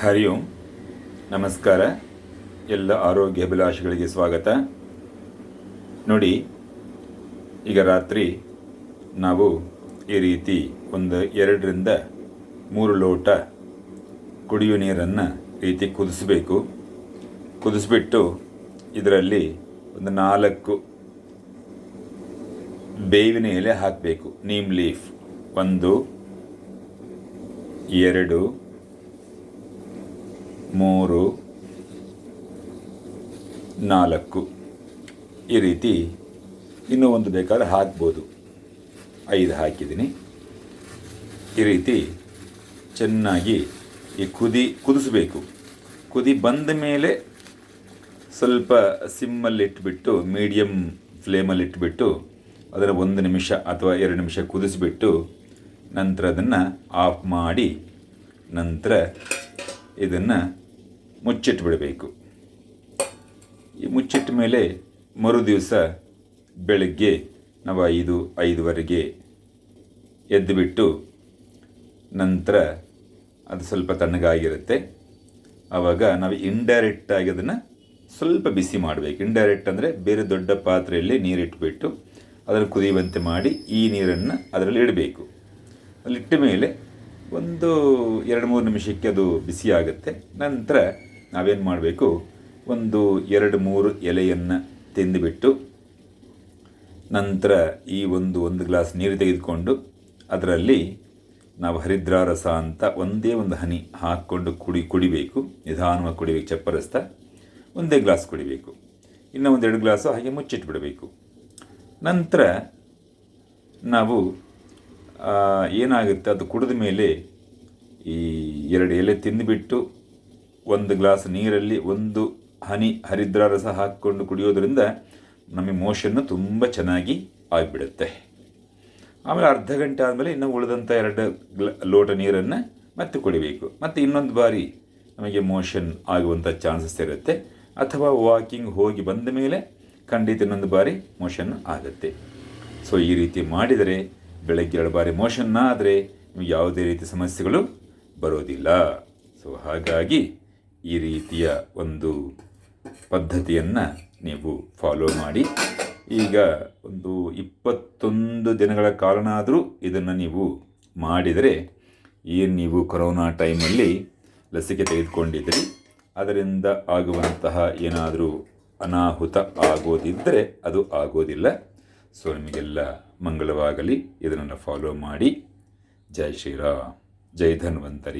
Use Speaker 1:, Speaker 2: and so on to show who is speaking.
Speaker 1: ಹರಿ ಓಂ. ನಮಸ್ಕಾರ. ಎಲ್ಲ ಆರೋಗ್ಯ ಅಭಿಲಾಷಿಗಳಿಗೆ ಸ್ವಾಗತ. ನೋಡಿ, ಈಗ ರಾತ್ರಿ ನಾವು ಈ ರೀತಿ ಒಂದು ಎರಡರಿಂದ ಮೂರು ಲೋಟ ಕುಡಿಯುವ ನೀರನ್ನು ರೀತಿ ಕುದಿಸಬೇಕು. ಕುದಿಸ್ಬಿಟ್ಟು ಇದರಲ್ಲಿ ಒಂದು ನಾಲ್ಕು ಬೇವಿನ ಎಲೆ ಹಾಕಬೇಕು. ನೀಮ್ ಲೀಫ್. ಒಂದು, ಎರಡು ಮೂರು, ನಾಲ್ಕು. ಈ ರೀತಿ ಇನ್ನೂ ಒಂದು ಬೇಕಾದ್ರೆ ಹಾಕ್ಬೋದು. ಐದು ಹಾಕಿದ್ದೀನಿ. ಈ ರೀತಿ ಚೆನ್ನಾಗಿ ಈ ಕುದಿ, ಕುದಿಸ್ಬೇಕು. ಕುದಿ ಬಂದ ಮೇಲೆ ಸ್ವಲ್ಪ ಸಿಮ್ಮಲ್ಲಿಟ್ಬಿಟ್ಟು ಮೀಡಿಯಮ್ ಫ್ಲೇಮಲ್ಲಿ ಇಟ್ಬಿಟ್ಟು ಅದನ್ನು ಒಂದು ನಿಮಿಷ ಅಥವಾ ಎರಡು ನಿಮಿಷ ಕುದಿಸಿಬಿಟ್ಟು, ನಂತರ ಅದನ್ನು ಆಫ್ ಮಾಡಿ, ನಂತರ ಇದನ್ನು ಮುಚ್ಚಿಟ್ಬಿಡಬೇಕು. ಈ ಮುಚ್ಚಿಟ್ಟ ಮೇಲೆ ಮರು ದಿವಸ ಬೆಳಗ್ಗೆ ನಾವು ಐದು, ಐದುವರೆಗೆ ಎದ್ದುಬಿಟ್ಟು ನಂತರ ಅದು ಸ್ವಲ್ಪ ತಣ್ಣಗಾಗಿರುತ್ತೆ. ಆವಾಗ ನಾವು ಇಂಡೈರೆಕ್ಟಾಗಿ ಅದನ್ನು ಸ್ವಲ್ಪ ಬಿಸಿ ಮಾಡಬೇಕು. ಇಂಡೈರೆಕ್ಟ್ ಅಂದರೆ ಬೇರೆ ದೊಡ್ಡ ಪಾತ್ರೆಯಲ್ಲಿ ನೀರಿಟ್ಬಿಟ್ಟು ಅದನ್ನು ಕುದಿಯುವಂತೆ ಮಾಡಿ ಈ ನೀರನ್ನು ಅದರಲ್ಲಿ ಇಡಬೇಕು. ಅಲ್ಲಿಟ್ಟ ಮೇಲೆ ಒಂದು ಎರಡು ಮೂರು ನಿಮಿಷಕ್ಕೆ ಅದು ಬಿಸಿ ಆಗುತ್ತೆ. ನಂತರ ನಾವೇನು ಮಾಡಬೇಕು? ಒಂದು ಎರಡು ಮೂರು ಎಲೆಯನ್ನು ತಿಂದುಬಿಟ್ಟು ನಂತರ ಈ ಒಂದು ಒಂದು ಗ್ಲಾಸ್ ನೀರು ತೆಗೆದುಕೊಂಡು ಅದರಲ್ಲಿ ನಾವು ಹರಿದ್ರಾರಸ ಅಂತ ಒಂದೇ ಒಂದು ಹನಿ ಹಾಕ್ಕೊಂಡು ಕುಡಿ ಕುಡಿಬೇಕು. ನಿಧಾನವಾಗಿ ಕುಡಿಬೇಕು, ಚಪ್ಪರಸ್ತ. ಒಂದೇ ಗ್ಲಾಸ್ ಕುಡಿಬೇಕು. ಇನ್ನೂ ಒಂದೆರಡು ಗ್ಲಾಸು ಹಾಗೆ ಮುಚ್ಚಿಟ್ಬಿಡಬೇಕು. ನಂತರ ನಾವು ಏನಾಗುತ್ತೆ? ಅದು ಕುಡಿದ ಮೇಲೆ ಈ ಎರಡು ಎಲೆ ತಿಂದುಬಿಟ್ಟು ಒಂದು ಗ್ಲಾಸ್ ನೀರಲ್ಲಿ ಒಂದು ಹನಿ ಹರಿದ್ರ ರಸ ಹಾಕ್ಕೊಂಡು ಕುಡಿಯೋದ್ರಿಂದ ನಮಗೆ ಮೋಷನ್ನು ತುಂಬ ಚೆನ್ನಾಗಿ ಆಗಿಬಿಡುತ್ತೆ. ಆಮೇಲೆ ಅರ್ಧ ಗಂಟೆ ಆದಮೇಲೆ ಇನ್ನೂ ಉಳಿದಂಥ ಎರಡು ಗ್ಲ, ಲೋಟ ನೀರನ್ನು ಮತ್ತೆ ಕುಡಿಬೇಕು. ಮತ್ತು ಇನ್ನೊಂದು ಬಾರಿ ನಮಗೆ ಮೋಷನ್ ಆಗುವಂಥ ಚಾನ್ಸಸ್ ಇರುತ್ತೆ. ಅಥವಾ ವಾಕಿಂಗ್ ಹೋಗಿ ಬಂದ ಮೇಲೆ ಖಂಡಿತ ಇನ್ನೊಂದು ಬಾರಿ ಮೋಷನ್ ಆಗುತ್ತೆ. ಸೊ ಈ ರೀತಿ ಮಾಡಿದರೆ ಬೆಳಗ್ಗೆ ಎರಡು ಬಾರಿ ಮೋಷನ್ನ ಆದರೆ ನಿಮಗೆ ಯಾವುದೇ ರೀತಿ ಸಮಸ್ಯೆಗಳು ಬರೋದಿಲ್ಲ. ಸೊ ಹಾಗಾಗಿ ಈ ರೀತಿಯ ಒಂದು ಪದ್ಧತಿಯನ್ನು ನೀವು ಫಾಲೋ ಮಾಡಿ. ಈಗ ಒಂದು ಇಪ್ಪತ್ತೊಂದು ದಿನಗಳ ಕಾಲನಾದರೂ ಇದನ್ನು ನೀವು ಮಾಡಿದರೆ ಏನು ನೀವು ಕೊರೋನಾ ಟೈಮಲ್ಲಿ ಲಸಿಕೆ ತೆಗೆದುಕೊಂಡಿದ್ರಿ. ಅದರಿಂದ ಆಗುವಂತಹ ಏನಾದರೂ ಅನಾಹುತ ಆಗೋದಿದ್ದರೆ ಅದು ಆಗೋದಿಲ್ಲ. ಸೊ ನಿಮಗೆಲ್ಲ ಮಂಗಳವಾಗಲಿ. ಇದನ್ನು ಫಾಲೋ ಮಾಡಿ. ಜೈ ಶ್ರೀರಾಮ್. ಜೈ ಧನ್ವಂತರಿ.